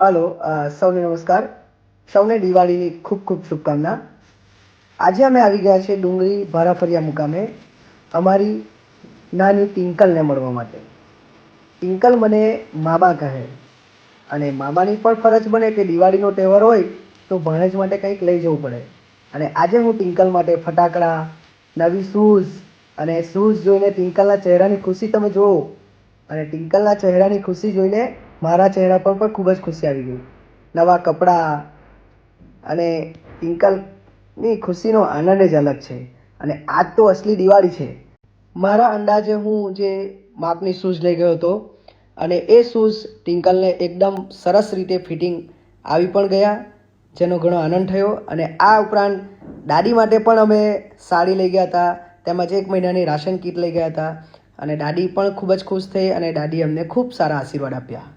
હાલો સૌને નમસ્કાર. સૌને દિવાળીની ખૂબ ખૂબ શુભકામના. આજે અમે આવી ગયા છે ડુંગળી ભારાફરિયા મુકામે અમારી નાની ટિંકલને મળવા માટે. ટિંકલ મને મામા કહે. અને મામાની પણ ફરજ બને કે દિવાળીનો તહેવાર હોય તો ભણેજ માટે કંઈક લઈ જવું પડે. અને આજે હું ટિંકલ માટે ફટાકડા, નવી શૂઝ અને શૂઝ જોઈને ટિંકલના ચહેરાની ખુશી તમે જુઓ. અને ટિંકલના ચહેરાની ખુશી જોઈને મારા ચહેરા પર પણ ખૂબ જ ખુશી આવી ગઈ. નવા કપડાં અને ટિંકલની ખુશીનો આનંદ જ અલગ છે અને આજ તો અસલી દિવાળી છે. મારા અંદાજે હું જે માપની શૂઝ લઈ ગયો હતો અને એ શૂઝ ટિંકલને એકદમ સરસ રીતે ફિટિંગ આવી પણ ગયા, જેનો ઘણો આનંદ થયો અને આ ઉપરાંત દાદી માટે પણ અમે સાડી લઈ ગયા હતા, તેમજ એક મહિનાની રાશન કીટ લઈ ગયા હતા અને દાદી પણ ખૂબ જ ખુશ થઈ અને દાદી અમને ખૂબ સારા આશીર્વાદ આપ્યા.